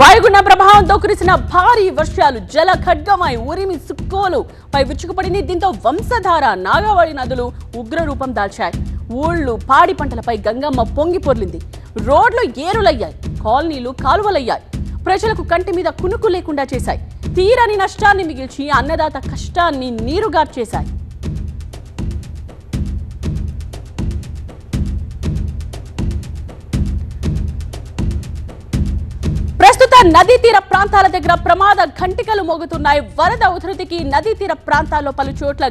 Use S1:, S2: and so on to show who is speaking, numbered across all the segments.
S1: వాయుగుండ ప్రభావంతో కురిసిన భారీ వర్షాలు జల ఖడ్గమై ఉరిమి సుక్కోలు పై విచ్చుకుపడింది. దీంతో వంశధార నాగావళి నదులు ఉగ్రరూపం దాల్చాయి. ఊళ్ళు పాడి పంటలపై గంగమ్మ పొంగి పొర్లింది. రోడ్లు ఏరులయ్యాయి కాలనీలు కాలువలయ్యాయి. ప్రజలకు కంటి మీద కునుకు లేకుండా చేశాయి. తీరని నష్టాన్ని మిగిల్చి అన్నదాత కష్టాన్ని నీరుగార్చేశాయి. నదీ తీర ప్రాంతాల దగ్గర ప్రమాద ఘంటికలు మోగుతున్నాయి. వరద ఉధృతికి నదీ తీర ప్రాంతాల్లో పలు చోట్ల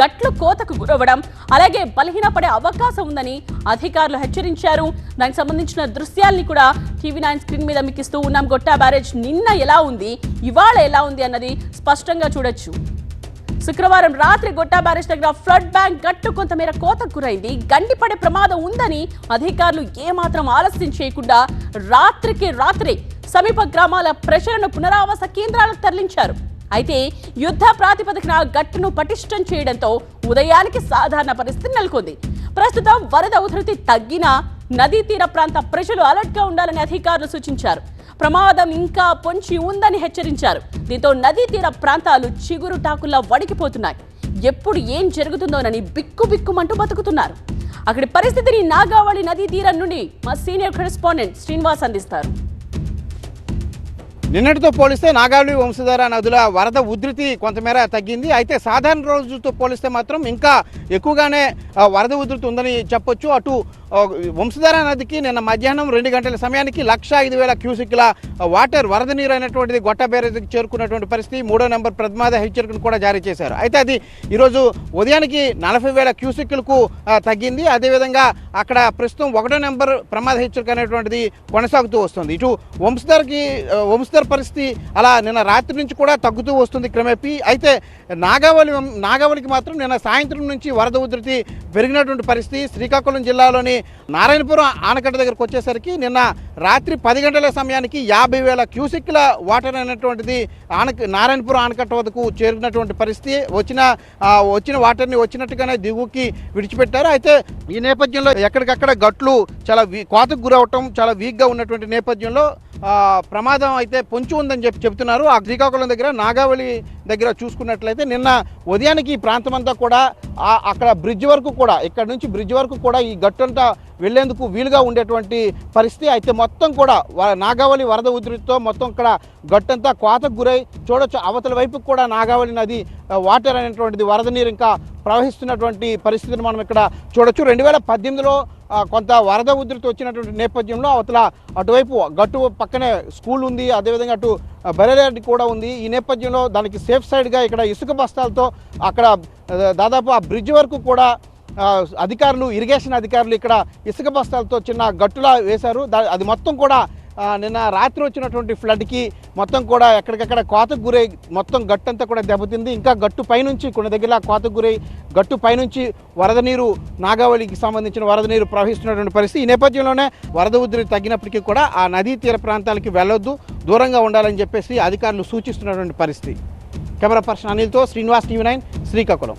S1: గట్లు కోతకు గురవడం అలాగే బలహీనపడే అవకాశం ఉందని అధికారులు హెచ్చరించారు. దానికి సంబంధించిన దృశ్యాల్ని కూడా టీవీ నైన్ స్క్రీన్ మీద మీకు ఇస్తూ ఉన్నాం. గొట్టా బ్యారేజ్ నిన్న ఎలా ఉంది? ఇవాళ ఎలా ఉంది అన్నది స్పష్టంగా చూడొచ్చు. శుక్రవారం రాత్రి గొట్టా బ్యారేజ్ దగ్గర ఫ్లడ్ బ్యాంక్ గట్టు కొంతమేర కోతకు గురైంది. గండిపడే ప్రమాదం ఉందని అధికారులు ఏమాత్రం ఆలస్యం చేయకుండా రాత్రికి రాత్రి సమీప గ్రామాల ప్రజలను పునరావాస కేంద్రాలకు తరలించారు. అయితే యుద్ధ ప్రాతిపదికన గట్టును పటిష్టం చేయడంతో ఉదయానికి సాధారణ పరిస్థితి నెలకొంది. ప్రస్తుతం వరద ఉధృతి తగ్గినా నదీ తీర ప్రాంత ప్రజలు అలర్ట్గా ఉండాలని అధికారులు సూచించారు. ప్రమాదం ఇంకా పొంచి ఉందని హెచ్చరించారు. దీంతో నదీ తీర ప్రాంతాలు చిగురు టాకుల్లా వడికిపోతున్నాయి. ఎప్పుడు ఏం జరుగుతుందోనని బిక్కు బిక్కుమంటూ బతుకుతున్నారు. అక్కడి పరిస్థితిని నాగావళి నదీ తీరం నుండి మా సీనియర్ కరెస్పాండెంట్ శ్రీనివాస్ అందిస్తారు.
S2: నిన్నటితో పోలిస్తే నాగావళి వంశధార నదుల వరద ఉధృతి కొంతమేర తగ్గింది. అయితే సాధారణ రోజులతో పోలిస్తే మాత్రం ఇంకా ఎక్కువగానే వరద ఉధృతి ఉందని చెప్పొచ్చు. అటు వంశధార నదికి నిన్న మధ్యాహ్నం రెండు గంటల సమయానికి లక్ష ఐదు వేల క్యూసిక్ల వాటర్ వరద నీరు అయినటువంటిది గొట్ట బ్యారేజ్కి చేరుకున్నటువంటి పరిస్థితి మూడో నెంబర్ ప్రమాద హెచ్చరికను కూడా జారీ చేశారు. అయితే అది ఈరోజు ఉదయానికి నలభై వేల క్యూసిక్లకు తగ్గింది. అదేవిధంగా అక్కడ ప్రస్తుతం ఒకటో నెంబర్ ప్రమాద హెచ్చరిక అనేటువంటిది కొనసాగుతూ వస్తుంది. ఇటు వంశధారకి ఆ, వంశధార పరిస్థితి అలా నిన్న రాత్రి నుంచి కూడా తగ్గుతూ వస్తుంది క్రమేపీ. అయితే నాగావళి నాగావళికి మాత్రం నిన్న సాయంత్రం నుంచి వరద ఉధృతి పెరిగినటువంటి పరిస్థితి. శ్రీకాకుళం జిల్లాలోని నారాయణపురం ఆనకట్ట దగ్గరకు వచ్చేసరికి నిన్న రాత్రి పది గంటల సమయానికి యాభై వేల క్యూసిక్ల వాటర్ అనేటువంటిది ఆనక నారాయణపురం ఆనకట్ట వద్దకు చేరినటువంటి పరిస్థితి వచ్చిన వచ్చిన వాటర్ని వచ్చినట్టుగానే దిగుకి విడిచిపెట్టారు. అయితే ఈ నేపథ్యంలో ఎక్కడికక్కడ గట్లు చాలా వీ కోతకు గురవటం చాలా వీక్గా ఉన్నటువంటి నేపథ్యంలో ప్రమాదం అయితే పొంచి ఉందని చెప్పి చెప్తున్నారు ఆ శ్రీకాకుళం దగ్గర నాగావళి దగ్గర చూసుకున్నట్లయితే నిన్న ఉదయానికి ఈ ప్రాంతం అంతా కూడా అక్కడ బ్రిడ్జ్ వరకు కూడా ఇక్కడ నుంచి బ్రిడ్జ్ వరకు కూడా ఈ గట్టంతా వెళ్ళేందుకు వీలుగా ఉండేటువంటి పరిస్థితి అయితే మొత్తం కూడా నాగావళి వరద ఉధృతితో మొత్తం ఇక్కడ గట్టంతా కోతకు గురై చూడొచ్చు. అవతల వైపుకు కూడా నాగావళి నది వాటర్ అనేటువంటిది వరద నీరు ఇంకా ప్రవహిస్తున్నటువంటి పరిస్థితిని మనం ఇక్కడ చూడొచ్చు. రెండు వేల పద్దెనిమిదిలో కొంత వరద ఉధృతి వచ్చినటువంటి నేపథ్యంలో అవతల అటువైపు గట్టు పక్కనే స్కూల్ ఉంది అదేవిధంగా అటు బెరరేడి కూడా ఉంది. ఈ నేపథ్యంలో దానికి సేఫ్ సైడ్గా ఇక్కడ ఇసుక బస్తాలతో అక్కడ దాదాపు ఆ బ్రిడ్జ్ వరకు కూడా అధికారులు ఇరిగేషన్ అధికారులు ఇక్కడ ఇసుక బస్తాలతో చిన్న గట్టులా వేశారు. అది మొత్తం కూడా నిన్న రాత్రి వచ్చినటువంటి ఫ్లడ్కి మొత్తం కూడా ఎక్కడికక్కడ కోతకు గురై మొత్తం గట్టంతా కూడా దెబ్బతింది. ఇంకా గట్టు పైనుంచి కొన్ని దగ్గర కోతకు గురై గట్టు పైనుంచి వరద నీరు నాగావళికి సంబంధించిన వరద నీరు ప్రవహిస్తున్నటువంటి పరిస్థితి. ఈ నేపథ్యంలోనే వరద ఉధృతి తగ్గినప్పటికీ కూడా ఆ నదీ తీర ప్రాంతాలకి వెళ్ళొద్దు దూరంగా ఉండాలని చెప్పేసి అధికారులు సూచిస్తున్నటువంటి పరిస్థితి. కెమెరా పర్సన్ అనిల్తో శ్రీనివాస్ టీవీ నైన్ శ్రీకాకుళం.